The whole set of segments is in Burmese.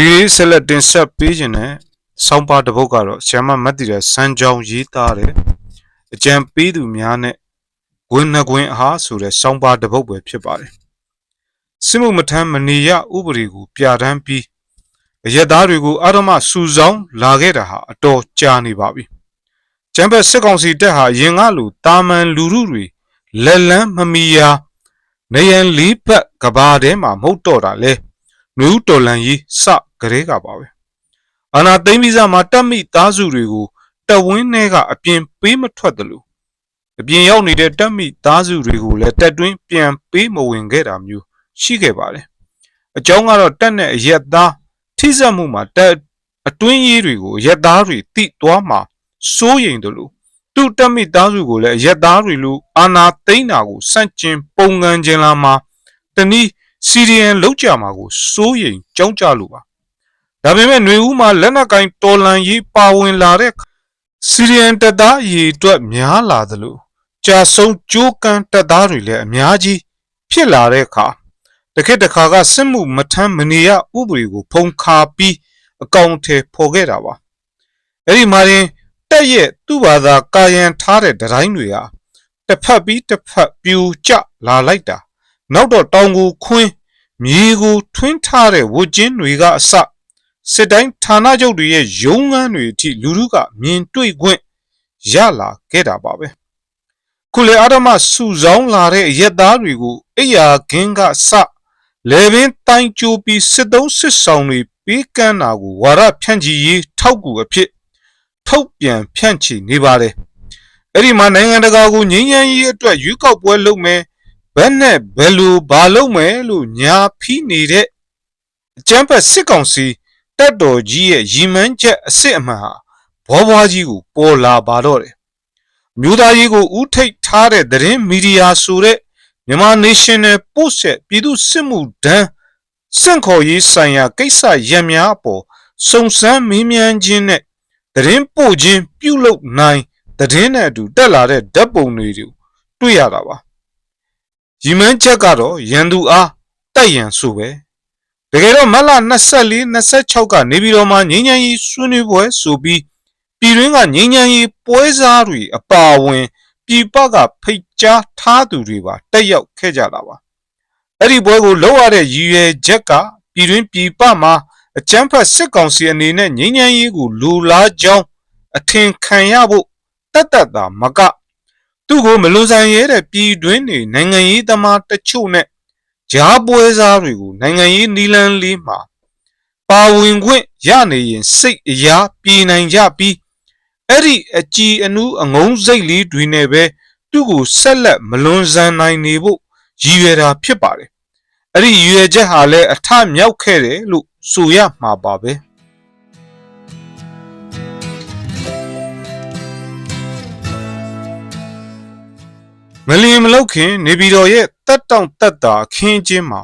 ဒီဆက်လက်တင်ဆက်ပေးခြင်းနဲ့ဆောင်းပါတစ်ပုဒ်ကတော့ဆ iam မတ်တီတဲ့စံကြောင်ရေးသားတဲ့အကြံပေးသူများနဲ့ဂွင်နှကွင်အားဆိုတဲ့ဆောင်းပါတစ်ပုဒ်ပဲဖြစ်ပါတယ်စစ်မှုမထမ်းမနေရဥပဒေကိုပြဋ္ဌာန်းပြီးအရက်သားတွေကိုအာရမစူဆောင်းလာခဲ့တာဟာအတော်ကြာနေပါပြီကျမ်းဘက်စစ်ကောင်စီတပ်ဟာရင်ကလူတာမန်လူလူတွေလက်လန်းမမီယာနေရန်လေးဘက်ကဘာထဲမှာမဟုတ်တော့တာလဲ နူးတော်လန်ကြီးစကလေးကပါပဲအာနာသိမ့်ပြီးစားမှာတက်မိသားစုတွေကိုတက်ဝင်းထဲကအပြင်ပေးမထွက်တယ်လို့အပြင်ရောက်နေတဲ့တက်မိသားစုတွေကိုလည်းတက်တွင်းပြန်ပေးမဝင်ခဲ့တာမျိုးရှိခဲ့ပါတယ်အကြောင်းကတော့တက်နဲ့အရက်သားထိစက်မှုမှာတက်အတွင်းရေးတွေကိုအရက်သားတွေတိသွားမှာစိုးရိမ်တယ်လို့သူ့တက်မိသားစုကိုလည်းအရက်သားတွေလိုအာနာသိမ့်တာကိုစန့်ကျင် ပုံငန်းခြင်းလာမှာတနည်း စီရီယန်လောက်ကြမှာကိုစိုးရိမ်ကြောင်းကြလို့ပါဒါပေမဲ့ຫນွေဦးမှာလက်နက်ကင်တော်လန်ရေးပါဝင်လာတဲ့စီရီယန်တပ်သားအရေးအတွက်များလာသလိုကြာဆုံးကြိုးကန်းတပ်သားတွေလည်းအများကြီးဖြစ်လာတဲ့အခါတခက်တခါကစစ်မှုမထမ်းမနေရဥပဒေကို ဖုံခါပြီးအကောင့်ထဲပေါ်ခဲ့တာပါအဲ့ဒီမှာရင်တက်ရဲ့သူ့ဘာသာကာယံထားတဲ့ဒတိုင်းတွေဟာတစ်ဖက်ပြီးတစ်ဖက်ပြူကျလာလိုက်တာ နောက်တော့တောင်ကိုခွင်းမြေကိုထွင်းထားတဲ့ဝတ်ကျင်းတွေကအစစစ်တိုင်းဌာနချုပ်တွေရဲ့ရုံးခန်းတွေအထိလူလူကမြင်တွေ့ခွင့်ရလာခဲ့တာပါပဲခုလေအာရမစုဆောင်းလာတဲ့ရက်သားတွေကိုအိယာခင်းကစလေပင်တိုင်ကြိုပြီးစစ်သုံးစစ်ဆောင်တွေပေးကမ်းတာကိုဝါရဖြန့်ချီရေးထောက်ကူအဖြစ်ထုတ်ပြန်ဖြန့်ချီနေပါတယ်အဲ့ဒီမှာနိုင်ငံတကာကိုငြိမ်းချမ်းရေးအတွက်ရွေးကောက်ပွဲလုပ်မယ် ဘယ်နဲ့ဘယ်လိုဘာလုပ်မယ်လို့ညာဖီးနေတဲ့အကျန်းဖက်စစ်ကောင်စီတက်တော်ကြီးရဲ့ရီမန်းချက်အစ်စ်အမှန်ဟာဘောဘွားကြီးကိုပေါ်လာပါတော့တယ်မြို့သားကြီးကိုဥထိတ်ထားတဲ့သတင်းမီဒီယာဆိုတဲ့မြန်မာ National Post ရဲ့ပြည်သူစစ်မှုဒန်းစင့်ခေါ်ရေးဆိုင်ရာကိစ္စရပ်များအပေါ်စုံစမ်းမေးမြန်းခြင်းနဲ့သတင်းပို့ခြင်းပြုလုပ်နိုင်သတင်းနဲ့အတူတက်လာတဲ့ဓာတ်ပုံတွေကိုတွေ့ရတာပါ ရီမန်းချက်ကတော့ရန်သူအားတိုက်ရန်ဆိုပဲတကယ်တော့မတ်လ24 26ကနေပြည်တော်မှာငင်းချမ်းရေးဆွေးနွေးပွဲဆိုပြီးပြည်တွင်းကငင်းချမ်းရေးပွဲစားတွေအပါအဝင်ပြည်ပကဖိတ်ကြားထားသူတွေပါတက်ရောက်ခဲ့ကြတာပါအဲ့ဒီပွဲကိုလောက်ရတဲ့ရည်ရွယ်ချက်ကပြည်တွင်းပြည်ပမှာအကြမ်းဖက်စစ်ကောင်စီအနေနဲ့ငင်းချမ်းရေးကိုလူလားကြောင်းအထင်ခံရဖို့တတ်တတ်တာမက သူ့ကိုမလွန်ဆန်ရဲတဲ့ပြည်တွင်းနေနိုင်ငံရေးသမားတချို့နဲ့ဂျားပွဲစားတွေကိုနိုင်ငံရေးနီလန်းလေးမှာပါဝင်ခွင့်ရနေရင်စိတ်အရာပြေနိုင်ကြပြီးအဲ့ဒီအကြည်အနူးအငုံစိတ်လေးတွေနဲ့ပဲသူ့ကိုဆက်လက်မလွန်ဆန်နိုင်နေဖို့ရည်ရွယ်တာဖြစ်ပါတယ်အဲ့ဒီရည်ရွယ်ချက်ဟာလည်းအထမြောက်ခဲ့တယ်လို့ဆိုရမှာပါပဲ မလီမလောက်ခင်နေပြည်တော်ရဲ့တက်တောင့်တက်တာခင်းချင်းမှာ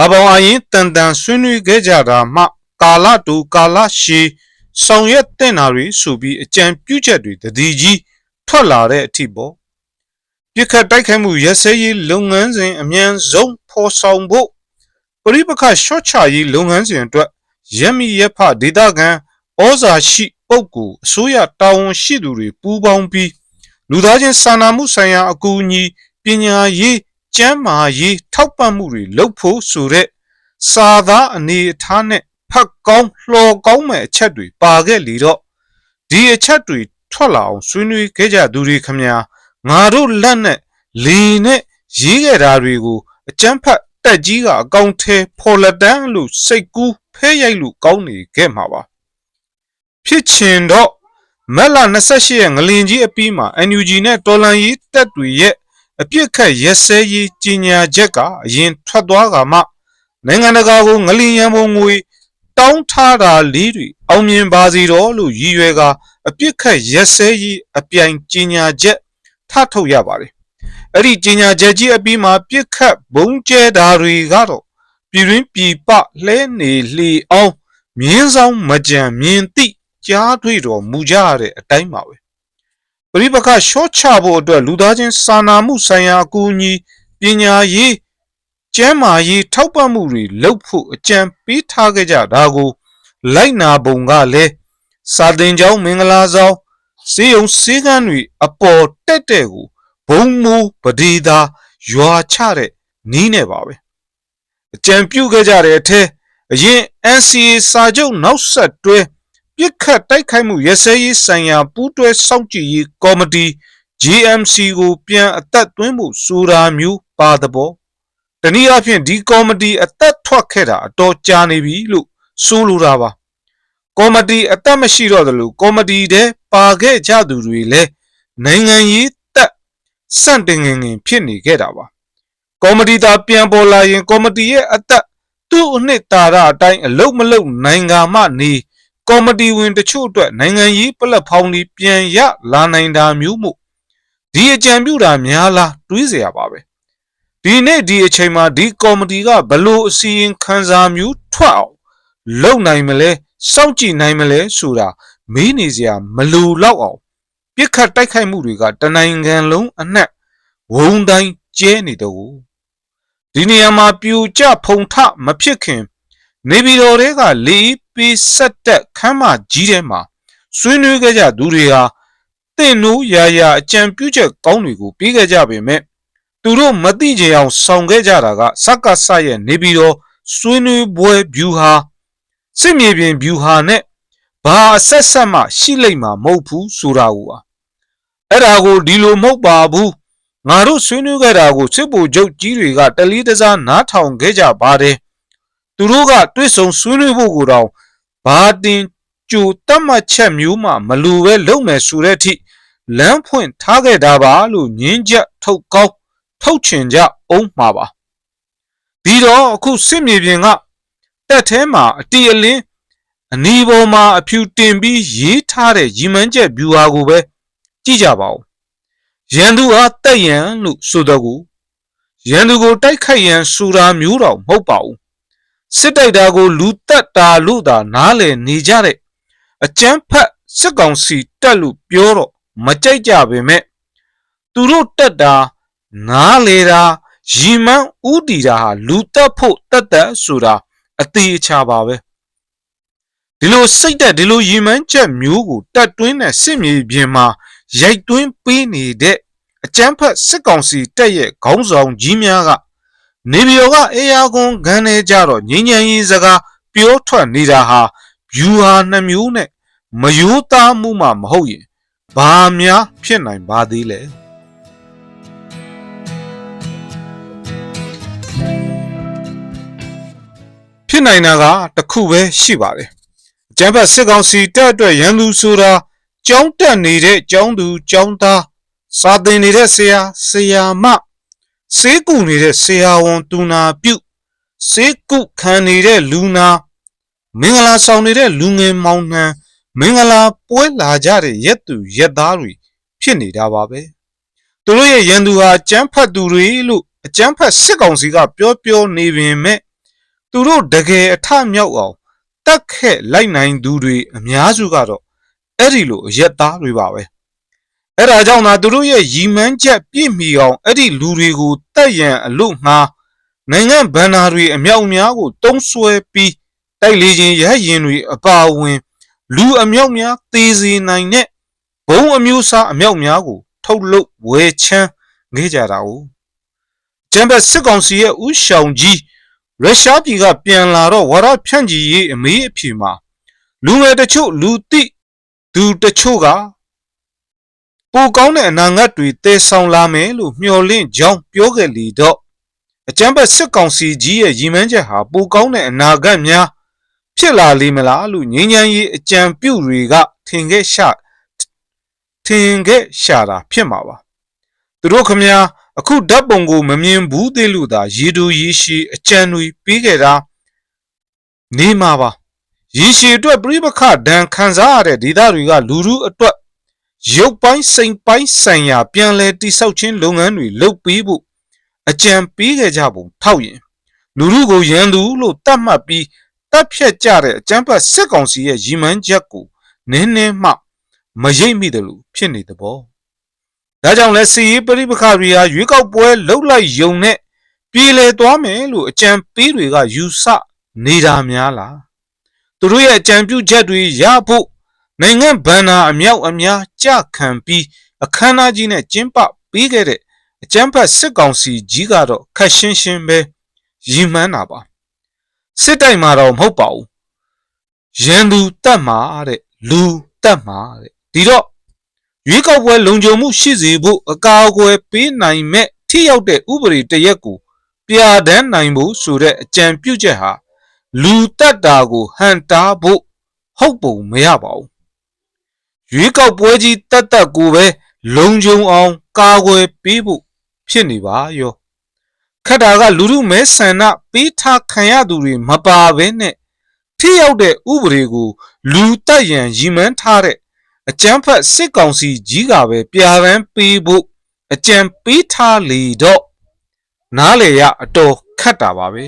အဘောင်အရင်တန်တန်ဆွေးနွေးခဲ့ကြတာမှ ကာလတူကာလရှည်ဆောင်ရွက်တဲ့နာတွေဆိုပြီးအကြံပြုချက်တွေတတိကြီးထွက်လာတဲ့အထိပေါ့ပြစ်ခတ်တိုက်ခိုက်မှုရက်စဲရေးလုပ်ငန်းစဉ်အမြန်ဆုံးဖော်ဆောင်ဖို့ပရိပခရှော့ချရေးလုပ်ငန်းစဉ်အတွက်ရက်မီရက်ဖဒေတာကန်ဩဇာရှိပုဂ္ဂိုလ်အစိုးရတာဝန်ရှိသူတွေပူးပေါင်းပြီး လူသားချင်းစာနာမှုဆိုင်ရာအကူအညီပညာရေးကျန်းမာရေးထောက်ပံ့မှုတွေလုပ်ဖို့ဆိုတဲ့စာသားအနေအထားနဲ့ဖတ်ကောင်းလှော်ကောင်းမဲ့အချက်တွေပါခဲ့လေတော့ဒီအချက်တွေထွက်လာအောင်ဆွေးနွေးခဲ့ကြသူတွေခမညာငါတို့လက်နဲ့လီနဲ့ရေးခဲ့တာတွေကိုအကျန်းဖတ်တက်ကြီးကအကောင့်ထဲဖော်လက်တန်းလို့စိတ်ကူးဖဲရိုက်လို့ကောင်းနေခဲ့မှာပါဖြစ်ချင်တော့ မက်လာ28ရက်ငလင်ကြီးအပြီးမှာ NUG နဲ့တော်လန်ရေးတပ်တွေရဲ့အပြစ်ခတ်ရက်စဲရေးကြီးညာချက်ကအရင်ထွက်သွားကမှနိုင်ငံတကာကိုငလင်ရန်ပုံငွေတောင်းထားတာလေးတွေအောင်မြင်ပါစေတော့လို့ရည်ရွယ်ကအပြစ်ခတ်ရက်စဲရေးအပြိုင်ကြီးညာချက်ထထုတ်ရပါတယ်အဲ့ဒီကြီးညာချက်ကြီးအပြီးမှာပြစ်ခတ်ဘုံကျဲတာတွေကတော့ပြည်ရင်းပြည်ပလှဲနေလှီအောင်မြင်းဆောင်မကြံမြင်သိ ကြားတွေ့တော်မူကြရတဲ့အတိုင်းပါပဲပရိပခရှော့ချဖို့အတွက်လူသားချင်းစာနာမှုဆိုင်ရာအကူအညီပညာရေးကျန်းမာရေးထောက်ပံ့မှုတွေလုပ်ဖို့အကြံပေးထားခဲ့ကြတာကို လိုက်နာပုံကလည်းစာတင်ကျောင်းမင်္ဂလာဆောင်စေယုံစေကန်းတွေအပေါ်တက်တဲ့ကိုဘုံမူပဒေသာရွာချတဲ့နီးနေပါပဲအကြံပြုခဲ့ကြတဲ့အထက်အရင် NCA စာချုပ်နောက်ဆက်တွဲ ပြစ်ခတ်တိုက်ခိုက်မှုရစဲရေးဆိုင်ရာပူးတွဲစောင့်ကြည့်ရေးကော်မတီ GMC ကိုပြန်အသက်သွင်းမှုဆိုတာမျိုးပါသဘောတနည်းအားဖြင့်ဒီကော်မတီအသက်ထွက်ခဲ့တာအတော်ကြာနေပြီလို့ဆိုလိုတာပါကော်မတီအသက်မရှိတော့သလိုကော်မတီထဲပါခဲ့ကြသူတွေလည်းနိုင်ငံရေးတက်စန့်တင်ငင်ငင်ဖြစ်နေခဲ့တာပါကော်မတီသာပြန်ပေါ်လာရင်ကော်မတီရဲ့အသက်သူ့အနှစ်သာရအတိုင်းအလုတ်မလုတ်နိုင်ငံမှနေ ကော်မတီဝင်တချို့အတွက်နိုင်ငံရေးပလက်ဖောင်းတွေပြန်ရလာနိုင်တာမျိုးမို့ဒီအကြံပြုတာများလားတွေးเสียရပါပဲဒီနေ့ဒီအချိန်မှာဒီကော်မတီကဘလို့အစီရင်ခံစာမျိုးထွက်အောင်လုပ်နိုင်မလဲစောင့်ကြည့်နိုင်မလဲဆိုတာမေးနေစရာမလိုတော့အောင်ပြစ်ခတ်တိုက်ခိုက်မှုတွေကတနိုင်ငံလုံးအနှံ့ဝုံတိုင်းကျဲနေတော့ဒီနေရာမှာပြူကျဖုံထမဖြစ်ခင် နေပြည်တော်တွေကလေးပေးဆက်တက်ခမ်းမကြီးထဲမှာဆွေးနွေးခဲ့ကြသူတွေဟာတင့်နိုးရာရာအကြံပြုချက်ကောင်းတွေကိုပြီးခဲ့ကြပေမဲ့သူတို့မသိကြအောင်ဆောင်ခဲ့ကြတာကစက္ကဆရဲ့နေပြည်တော်ဆွေးနွေးပွဲဗျူဟာစစ်မြေပြင်ဗျူဟာနဲ့ဘာအဆက်ဆက်မှရှိလိမ့်မှာမဟုတ်ဘူးဆိုတာကိုပါအဲ့ဒါကိုဒီလိုမဟုတ်ပါဘူးငါတို့ဆွေးနွေးခဲ့တာကိုစစ်ဗိုလ်ချုပ်ကြီးတွေကတလီတစားနားထောင်ခဲ့ကြပါတယ် သူတို့ကတွစ်ဆုံဆွေးနွေးဖို့ကိုတော့ဘာတင်ကြိုတတ်မှတ်ချက်မျိုးမှမလူပဲလုပ်မယ်ဆိုတဲ့အထိလမ်းဖွင့်ထားခဲ့တာပါလို့ညင်းချက်ထုတ်ကောင်းထုတ်ချင်ကြအောင်မှာပါပြီးတော့အခုစစ်မြေပြင်ကတက်ထဲမှာအတီအလင်းအနီးပေါ်မှာအဖြူတင်ပြီးရေးထားတဲ့ရီမန်းချက်ဗျူဟာကိုပဲကြည့်ကြပါဦးရန်သူအားတက်ရန်လို့ဆိုတော့ကိုရန်သူကိုတိုက်ခိုက်ရန်ဆိုတာမျိုးတော့မဟုတ်ပါဘူး စစ်တိုက်တာကိုလူတက်တာလို့သာနားလည်နေကြတဲ့အကျန်းဖက်စစ်ကောင်စီတက်လို့ပြောတော့မကြိုက်ကြပေမဲ့သူတို့တက်တာနားလေတာရီမန်းဥတီတာဟာလူတက်ဖို့တက်တက်ဆိုတာအသေးအချာပါပဲဒီလိုစိတ်တက်ဒီလိုရီမန်းချက်မျိုးကိုတက်တွင်းတဲ့စစ်မြေပြင်မှာရိုက်တွင်းပေးနေတဲ့အကျန်းဖက်စစ်ကောင်စီတက်ရဲ့ခေါင်းဆောင်ကြီးများက နေပြည်တော်ကအေယာကွန်ဂန်းနေကြတော့ငင်းငယ်ရေးစကားပြောထွက်နေတာဟာဗျူဟာနှမျိုးနဲ့မယိုးသားမှုမှမဟုတ်ရင်ဘာများဖြစ်နိုင်ပါသေးလဲဖြစ်နိုင်တာကတခုပဲရှိပါတယ်အကျန်းဖက်စစ်ကောင်စီတက်အတွက်ရန်သူဆိုတာကြောင်းတက်နေတဲ့ကျောင်းသူကျောင်းသားစာသင်နေတဲ့ဆရာဆရာမ စေးကုနေတဲ့ဆရာဝန်သူနာပြုစေးကုခံနေတဲ့လူနာမင်္ဂလာဆောင်နေတဲ့လူငယ်မောင်နှံမင်္ဂလာပွဲလာကြတဲ့ရက်သူရက်သားတွေဖြစ်နေတာပါပဲသူတို့ရဲ့ရန်သူဟာအကျန်းဖတ်သူတွေလို့အကျန်းဖတ်စစ်ကောင်စီကပြောပြောနေပင်မဲ့သူတို့တကယ်အထမြောက်အောင်တက်ခဲ့လိုက်နိုင်သူတွေအများစုကတော့အဲ့ဒီလိုအရက်သားတွေပါပဲ အဲ့ဒါကြောင့်သာသူတို့ရဲ့ရီမန်းချက်ပြည့်မီအောင်အဲ့ဒီလူတွေကိုတက်ရန်အလို့ငှားနိုင်ငံဗန္နာတွေအမြောက်များကိုတုံးဆွဲပြီးတိုက်လေခြင်းရဟရင်တွေအပါအဝင် လူအမြောက်များသေစေနိုင်တဲ့ဘုံအမျိုးအစားအမြောက်များကို ထုတ်လုပ်ဝယ်ချမ်းခဲ့ကြတာ哦ကျမ်းဘတ်စစ်ကောင်စီရဲ့ဥဆောင်ကြီးရုရှားပြည်ကပြန်လာတော့ဝါရဖြန့်ကြီးရေးအမေးအဖြေမှာလူငယ်တချို့လူသိသူတချို့က ပိုကောင်းတဲ့အနာဂတ်တွေတည်ဆောင်လာမယ်လို့မျှော်လင့်ကြောင်းပြောခဲ့လေတော့အကျမ်းဘတ်စစ်ကောင်စီကြီးရဲ့ရည်မှန်းချက်ဟာပိုကောင်းတဲ့အနာဂတ်များဖြစ်လာလိမ့်မလားလို့ငြိမ်းချမ်းရေးအကြံပြုတွေကထင်ခဲ့ရှာထင်ခဲ့ရှာတာဖြစ်မှာပါသူတို့ခမများအခုဓာတ်ပုံကိုမမြင်ဘူးသေးလို့သာရေတူရေရှည်အကြံတွေပြီးခဲ့တာနေမှာပါရေရှည်အတွက်ပြိပခဒဏ်ခံစားရတဲ့ဒေသတွေကလူလူအတွက် ရုပ်ပိုင်းစိန်ပိုင်းဆိုင်ရာပြန်လည်တိဆောက်ခြင်းလုပ်ငန်းတွေလုပ်ပြီးဖို့အကြံပေးခဲ့ကြပုံထောက်ရင်လူလူကိုရန်သူလို့တတ်မှတ်ပြီးတပ်ဖြတ်ကြတဲ့အကြမ်းဖက်စစ်ကောင်စီရဲ့ရည်မှန်းချက်ကိုနင်းနေမှမရိပ်မိတယ်လို့ဖြစ်နေသဘောဒါကြောင့်လဲစီရေးပရိပခတွေဟာရွေးကောက်ပွဲလှုပ်လိုက်ယုံနဲ့ပြည်လေသွားမယ်လို့အကြံပေးတွေကယူဆနေတာများလားသူတို့ရဲ့အကြံပြုချက်တွေရဖို့ နိုင်ငံဗန္နာအမြောက်အများကြခံပြီးအခမ်းအနားကြီးနဲ့ကျင်းပပေးခဲ့တဲ့အကျန်းဖတ်စစ်ကောင်စီကြီးကတော့ခက်ရှင်းရှင်းပဲရည်မှန်းတာပါစစ်တိုင်မှာတော့မဟုတ်ပါဘူးရန်သူတက်မှာတဲ့လူတက်မှာတဲ့ဒီတော့ရွေးကောက်ပွဲလုံခြုံမှုရှိစေဖို့အကာအကွယ်ပေးနိုင်မဲ့ထိရောက်တဲ့ဥပဒေတစ်ရက်ကိုပြဋ္ဌာန်းနိုင်ဖို့ဆိုတဲ့အကြံပြုချက်ဟာလူတက်တာကိုဟန်တားဖို့ဟုတ်ပုံမရပါဘူး ရွေးကောက်ပွဲကြီးတက်တက်ကိုပဲလုံခြုံအောင်ကာကွယ်ပေးဖို့ဖြစ်နေပါရောခက်တာကလူမှုမဲဆန္ဒပေးထားခံရသူတွေမပါဘဲနဲ့ထိရောက်တဲ့ဥပဒေကို လူတက်ရန်ရည်မှန်းထားတဲ့အကြမ်းဖက်စစ်ကောင်စီကြီးကပဲပြာပန်းပေးဖို့အကြံပေးထားလေတော့နားလေရအတော်ခက်တာပါပဲ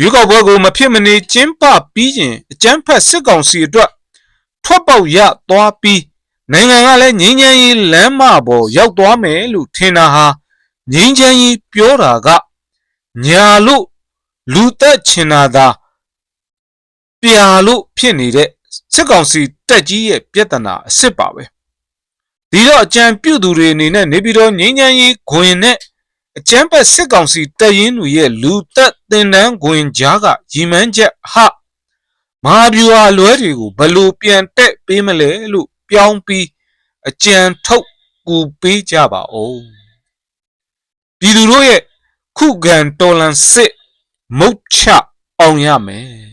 ရွေးကောက်ပွဲကိုမဖြစ်မနေကျင်းပပြီးရင်အကြမ်းဖက်စစ်ကောင်စီအတွက် ထွက်ပေါက်ရသွားပြီးနိုင်ငံကလည်းငြိမ်းချမ်းရေးလမ်းမပေါ်ရောက်သွားမယ်လို့ထင်တာဟာငြိမ်းချမ်းရေးပြောတာကညာလို့လူသက်ချင်တာသာပြာလို့ဖြစ်နေတဲ့စစ်ကောင်စီတက်ကြီးရဲ့ပြဿနာအစ်စ်ပါပဲဒီတော့အကြံပြုသူတွေအနေနဲ့နေပြည်တော်ငြိမ်းချမ်းရေးခွင်နဲ့အကြမ်းဖက်စစ်ကောင်စီတပ်ရင်းတွေရဲ့လူသက်တင်တန်းခွင်ကြားကရီမန်းချက်ဟ မဟာဗျူဟာလွဲတွေကိုဘလို့ပြန်တက်ပေးမလဲလို့ပြောင်းပြီးအကြံထုတ်ကူပေးကြပါဦးပြည်သူတို့ရဲ့ခုခံတော်လန်စစ်မုတ်ချအောင်ရမယ်